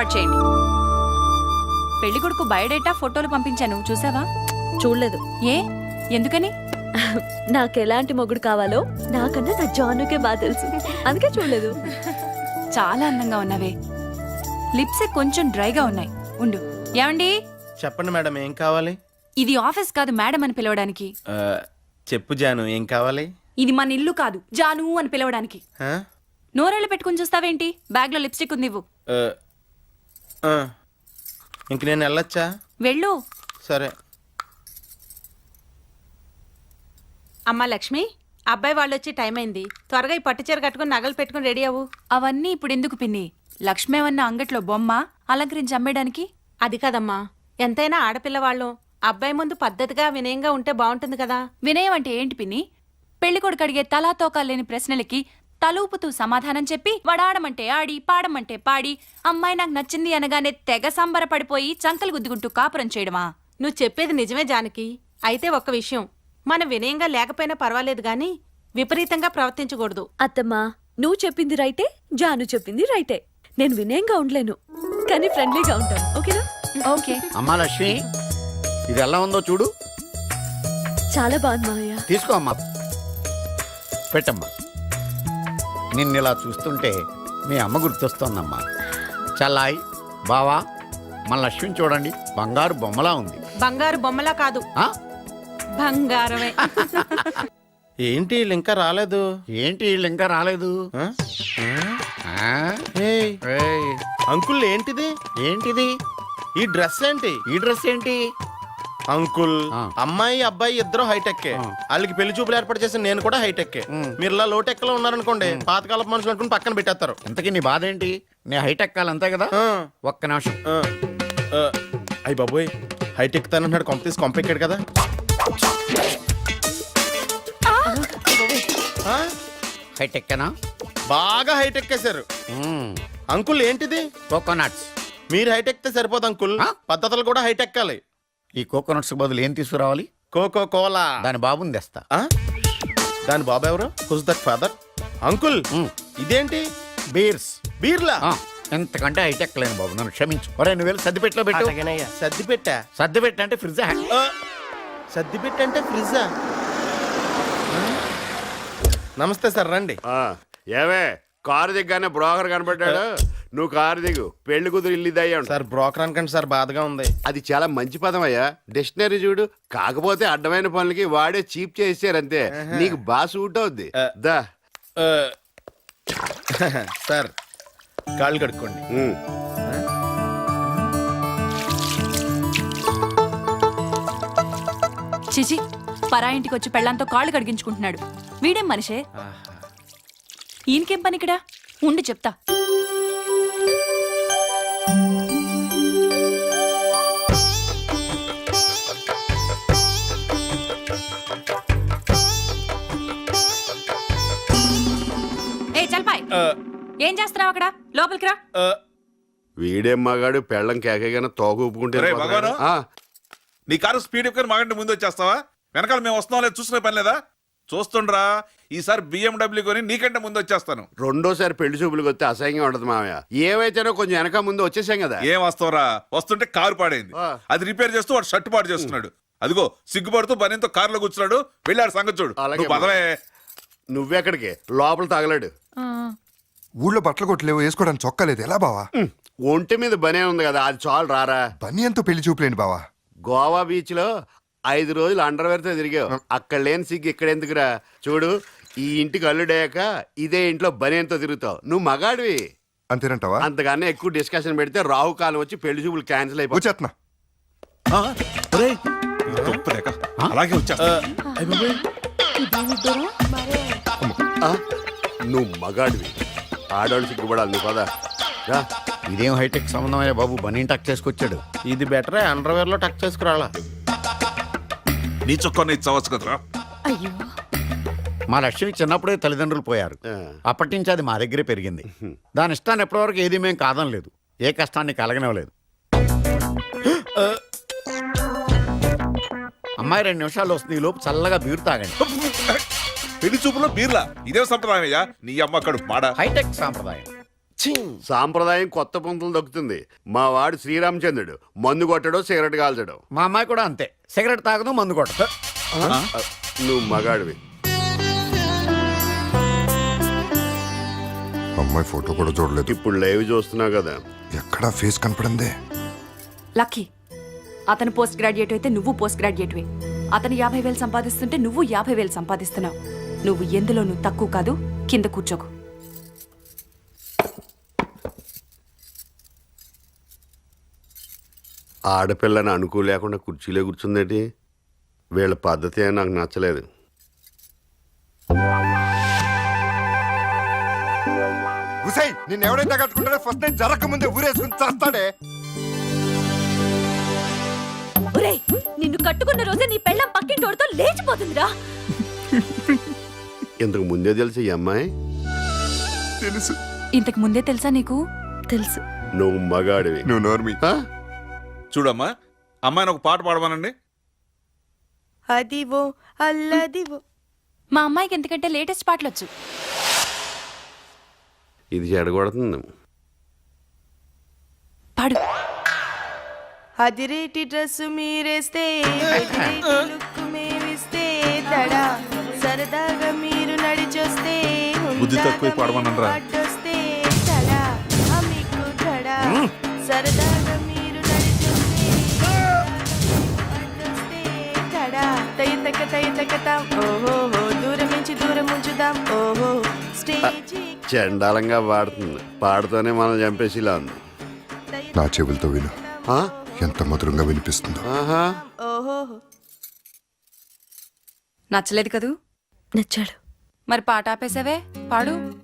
ఏర్పాటు చేయండి. పెళ్ళి కొడుకు బయోడేటా ఫోటోలు పంపించాను చూసావా? చూడలేదు. ఏ? ఎందుకని? నాకు ఎలాంటి మొగుడు కావాలో నాకన్నా నా జానుకే బాగా తెలుసు. అందుకే చూడలేదు. చాలా అందంగా ఉన్నావే. లిప్సే కొంచెం డ్రైగా ఉన్నాయి. ఉండు. ఏమండి? చెప్పండి మేడం ఏం కావాలి? ఇది ఆఫీస్ కాదు మేడం అని పిలవడానికి. చెప్పు జాను ఏం కావాలి? ఇది మన ఇల్లు కాదు జాను అని పిలవడానికి? నోరెళ్ళు పెట్టుకుని చూస్తావేంటి? బ్యాగ్లో లిప్స్టిక్ ఉంది. ఇంక నేను వెళ్ళొచ్చా? వెళ్ళు. సరే. అమ్మా లక్ష్మి అబ్బాయి వాళ్ళు వచ్చి టైం అయింది. త్వరగా ఈ పట్టు చీర కట్టుకుని నగలు పెట్టుకుని రెడీ అవ్వు. అవన్నీ ఇప్పుడు ఎందుకు పిన్ని? లక్ష్మేవన్న అంగట్లో బొమ్మ అలంకరించి అమ్మేయడానికి? అది కదమ్మా. ఎంతైనా ఆడపిల్ల వాళ్ళం. అబ్బాయి ముందు పద్ధతిగా వినయంగా ఉంటే బాగుంటుంది కదా. వినయం అంటే ఏంటి పిన్ని? పెళ్ళికొడుకు అడిగే తలా తోకా లేని ప్రశ్నలకి తలూపుతూ సమాధానం చెప్పి వడాడమంటే ఆడి పాడమంటే పాడి. అమ్మాయి నాకు నచ్చింది అనగానే తెగ సంబరపడిపోయి చంకలు గుద్దుకుంటూ కాపురం చేయడమా? నువ్వు చెప్పేది నిజమే జానకి. అయితే ఒక్క విషయం. మనం వినయంగా లేకపోయినా పర్వాలేదు గాని విపరీతంగా ప్రవర్తించకూడదు. అత్తమ్మా నువ్వు చెప్పింది రైటే జాను చెప్పింది రైటే. నేను వినయంగా ఉండలేను. కానీ ఫ్రెండ్లీగా ఉంటాను. ఓకేనా? ఓకే. అమ్మా లక్ష్మి ఇది ఎలా ఉందో చూడు. చాలా బాగుంది మావయ్య. తీసుకో అమ్మా. పెట్టమ్మా. నిన్ను ఇలా చూస్తుంటే మీ అమ్మ గుర్తొస్తోందమ్మా. చల్లాయి బావా మన లక్ష్మిని చూడండి. బంగారు బొమ్మలా ఉంది. బంగారు బొమ్మలా కాదు. ఆ? బంగారమే. ఏంటి వీళ్ళు ఇంకా రాలేదు? ఏంటి వీళ్ళు ఇంకా రాలేదు? ఆ? ఆ? ఏయ్, ఏయ్, అంకుల్ ఏంటిది? ఏంటిది? ఈ డ్రెస్ ఏంటి? ఈ డ్రెస్ ఏంటి? అంకుల్. అమ్మాయి అబ్బాయి ఇద్దరు హైటెక్. వాళ్ళకి పెళ్ళి చూపులు ఏర్పాటు చేసిన నేను కూడా హైటెక్. మీరు ఇలా లోటెక్లో ఉన్నారనుకోండి పాతకాలపు మనుషులు అనుకుని పక్కన పెట్టేస్తారు. ఇంతకీ నీ బాధ ఏంటి? నీ హైటెక్ కాలు అంతే కదా? ఒక్క నిమిషం. ఆ, ఆ. అయ్ బాబోయ్ హైటెక్ తనన్నాడు కొంప తీసి కొంప ఎక్కాడు కదా? హైటెక్కేనా? బాగా హైటెక్ వేశారు అంకుల్ ఏంటిది? కోకోనట్స్. మీరు హైటెక్ తే సరిపోదు అంకుల్? పద్ధతులు కూడా హైటెక్ కాలి ఈ కోకోనట్స్ బదులు ఏం తీసుకురావాలి? కోకో కోలా దాని బాబుని తెస్తా. ఆ? దాని బాబా ఎవరు హుస్ దట్ ఫాదర్? అంకుల్. ఇదేంటి? బీర్స్. బీర్లా? ఆ, ఎంతకంటే హైటెక్ లేను బాబు నన్ను క్షమించు. ఒరే నువ్వు వెళ్ళి సర్దిపెట్లో పెట్టు. సర్ది పెట్టా సర్ది పెట్టు అంటే ఫ్రిడ్జ్ ఆ, సర్ది పెట్టంటే ఫ్రిడ్జా నమస్తే సార్ రండి. ఆ, ఏవే కారు దిగ్గానే బ్రోకర్ కనబడ్డాడు నువ్వు కారు దిగు. పెళ్ళి కూతురు ఇల్లు ఇదయ్యా సార్ బ్రోకర్ అనకండి సార్ బాధగా ఉంది. అది చాలా మంచి పదం అయ్యా. డిక్షనరీ చూడు. కాకపోతే అడ్డమైన పనులకి వాడే చీప్ చేసారు అంతే. నీకు బాగా సూట్ అవుద్ది. దా. సార్ కాళ్ళు కడుక్కోండి. చిచి పరా ఇంటికి వచ్చి పెళ్ళంతో కాళ్ళు కడిగించుకుంటున్నాడు. వీడేం మనిషే? ఈయనకేం పని ఇక్కడ ఉండి చెప్తా. ఏం చేస్తున్నావు అక్కడ? లోపలికి రా. వీడేం మగాడు పెళ్ళం కేకగానే తోక ఊపుకుంటే. భగవాను. ఆ, నీ కారు స్పీడ్ ఎక్కువ మాగంటే ముందు వచ్చేస్తావా? వెనకాల మేము వస్తున్నాం లేదు చూసుకునే పని లేదా? చూస్తుండ్రా ఈసారి బిఎండబ్ల్యూ కొని నీకంటే ముందు వచ్చేస్తాను. రెండోసారి పెళ్ళి చూపులకు వస్తే అసహ్యంగా ఉండదు మామయ్య ఏవైతేనో కొంచెం వెనక ముందు వచ్చేసాం కదా. ఏం వస్తావురా? వస్తుంటే కారు పాడైంది. ఆ. అది రిపేర్ చేస్తూ వాడు షర్ట్ పాడు చేస్తున్నాడు. అదిగో సిగ్గుపడుతూ బనీతో కారులో కూర్చున్నాడు. వెళ్ళాడు సంగతి చూడు. అలాగే నువ్వు పదవే. నువ్వెక్కడికి లోపల తగలడు. ఊళ్ళో బట్టలు కొట్టలేవు వేసుకోవడానికి చొక్కా లేదు ఎలా బావా? ఒంటి మీద బనే ఉంది కదా అది చాలు రారా. బనియంతో పెళ్ళి చూపులేండి బావా. గోవా బీచ్లో ఐదు రోజులు అండర్వేర్తో తిరిగావు అక్కడ లేని సిగ్గు ఇక్కడ ఎందుకురా చూడు ఈ ఇంటికి అల్లుడయ్యాక ఇదే ఇంట్లో బనేంతో తిరుగుతావు. నువ్వు మగాడివి. అంతేనంటావా? అంతకన్నా ఎక్కువ డిస్కషన్ పెడితే రాహు కాలం వచ్చి పెళ్ళి చూపులు క్యాన్సిల్ అయిపోయి వచ్చేస్తున్నా అలాగే. నువ్వు మగాడివి. ఆడవాళ్ళు సిగ్గుపడాలి నీ పద. రా. ఇదేం హైటెక్ సంబంధం అయ్యా బాబు? బనీ టక్ చేసుకొచ్చాడు. ఇది బెటరే అండర్వేర్లో టక్ చేసుకురాలా. నీ చొక్కా నీ చవచ్చు కదరా అయ్యో. మా లక్ష్మి చిన్నప్పుడే తల్లిదండ్రులు పోయారు. అప్పటి నుంచి అది మా దగ్గరే పెరిగింది. దాని ఇష్టాన్ని ఎప్పటివరకు ఏది మేము కాదనలేదు ఏ కష్టాన్ని కలగనివ్వలేదు. అమ్మాయి రెండు నిమిషాలు వస్తుంది. ఈ లోపు చల్లగా బీరు తాగండి. పెళ్ళి చూపులో బీర్లా. ఇదే సంప్రదాయం అయ్యా? నీ అమ్మ అక్కడ మాడ. హైటెక్ సాంప్రదాయం. సాంప్రదాయం కొత్త పంతులు దొక్కుతుంది. మా వాడు శ్రీరామచంద్రుడు. మందు కొట్టడో సిగరెట్ కాల్చడం. మా అమ్మాయి కూడా అంతే. సిగరెట్ తాగదు మందు కొట్టదు. నువ్వు మగాడివి. అమ్మాయి ఫోటో కూడా చూడలేదు. ఇప్పుడు లైవ్ చూస్తున్నావు కదా. ఎక్కడా ఫేస్ కనపడిందే? లక్కీ అతను పోస్ట్ గ్రాడ్యుయేట్ అయితే నువ్వు పోస్ట్ గ్రాడ్యుయేట్వే. అతను యాభై వేలు సంపాదిస్తుంటే నువ్వు యాభై వేలు సంపాదిస్తున్నావు. నువ్వు ఎందులో నువ్వు తక్కువ కాదు కింద కూర్చోకు. ఆడపిల్లని అనుకో లేకుండా కుర్చీలో కూర్చుందేటి? వీళ్ళ పద్ధతి నాకు నచ్చలేదు. ఉసై నిన్ను ఎవడైతే కట్టుకుంటాడో ఫస్ట్ నేను జరగక ముందే ఊరేసుకుని చేస్తాడే. ఒరేయ్ నిన్ను కట్టుకున్న రోజే నీ పెళ్ళం పక్కింటోడితో లేచిపోతుందిరా. ఇంతకు ముందే తెలిసి ఈ అమ్మాయి? తెలుసు. ఇంతకు ముందే తెలుసా నీకు? తెలుసు. నువ్వు మగాడివి. నువ్వు నోర్మి. ఆ? చూడమ్మా అమ్మాయిని ఒక పాట పాడమనండి. అదివో అల్లదివో. మా అమ్మాయికి ఎందుకంటే లేటెస్ట్ పాటలు వచ్చు ఇది చెడగొడుతుంది. పాడు. అదిరేటి డ్రెస్సు మీరేస్తే బెదిరేటి లుక్కు మేమిస్తే తడా సరదాగా నడిచొస్తే బుద్ధి తక్కువ పాడమనరా? చండాలంగా పాడుతుంది. పాడుతూనే మనం చంపేసిలా ఉంది. నా చెవులతో విను. ఆ? ఎంత మధురంగా వినిపిస్తుందో. ఆహా. ఓహో. నచ్చలేదు కదూ? నచ్చాడు. మరి పాట ఆపేసావే? పాడు.